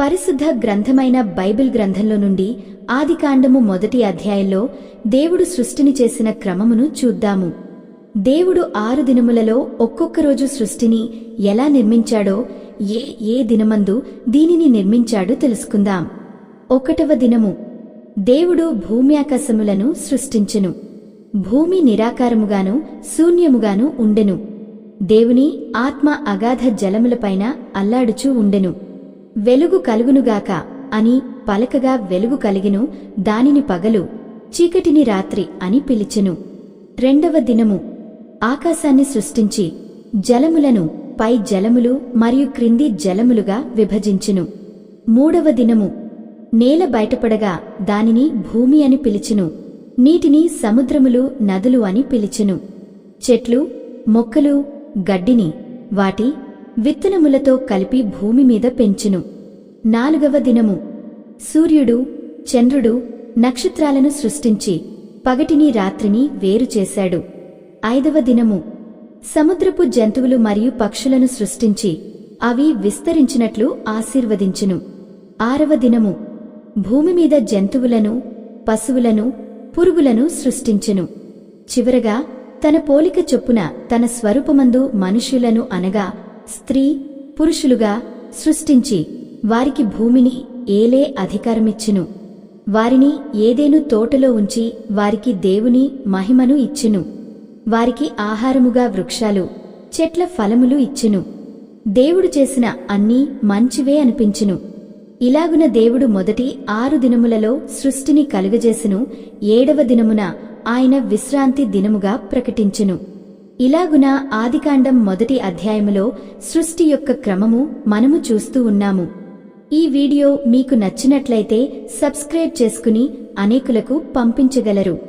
పరిశుద్ధ గ్రంథమైన బైబిల్ గ్రంథంలో నుండి ఆదికాండము మొదటి అధ్యాయంలో దేవుడు సృష్టిని చేసిన క్రమమును చూద్దాము. దేవుడు ఆరు దినములలో ఒక్కొక్క రోజు సృష్టిని ఎలా నిర్మించాడో ఏ ఏ దినమందు దీనిని నిర్మించాడో తెలుసుకుందాం. ఒకటవ దినము. దేవుడు భూమ్యాకాశములను సృష్టించెను. భూమి నిరాకారముగాను శూన్యముగాను ఉండెను. దేవుని ఆత్మ అగాధ జలములపైన అల్లాడుచూ ఉండెను. వెలుగు కలుగునుగాక అని పలకగా వెలుగు కలిగిను దానిని పగలు చీకటిని రాత్రి అని పిలిచెను. రెండవ దినము ఆకాశాన్ని సృష్టించి జలములను పై జలములు మరియు క్రింది జలములుగా విభజించెను. మూడవ దినము నేల బయటపడగా దానిని భూమి అని పిలిచెను నీటిని సముద్రములు నదులు అని పిలిచెను. చెట్లు మొక్కలు గడ్డిని వాటి విత్తనములతో కలిపి భూమి మీద పెంచును. నాలుగవ దినము. సూర్యుడు చంద్రుడు నక్షత్రాలను సృష్టించి పగటిని రాత్రిని వేరు చేశాడు. ఐదవ దినము. సముద్రపు జంతువులు మరియు పక్షులను సృష్టించి అవి విస్తరించినట్లు ఆశీర్వదించును. ఆరవ దినము. భూమి మీద జంతువులను పశువులను పురుగులను సృష్టించెను. చివరగా తన పోలిక చొప్పున తన స్వరూపమందు మనుష్యులను అనగా స్త్రీ పురుషులుగా సృష్టించి వారికి భూమిని ఏలే అధికారమిచ్చును. వారిని ఏదేను తోటలో ఉంచి వారికి దేవుని మహిమను ఇచ్చును. వారికి ఆహారముగా వృక్షాలు చెట్ల ఫలములు ఇచ్చును. దేవుడు చేసిన అన్నీ మంచివే అనిపించును. ఇలాగున దేవుడు మొదటి ఆరు దినములలో సృష్టిని కలుగజేసును. ఏడవ దినమున ఆయన విశ్రాంతి దినముగా ప్రకటించును. ఇలాగున ఆదికాండం మొదటి అధ్యాయములో సృష్టి యొక్క క్రమము మనము చూస్తూ ఉన్నాము. ఈ వీడియో మీకు నచ్చినట్లయితే సబ్స్క్రైబ్ చేసుకుని అనేకులకు పంపించగలరు.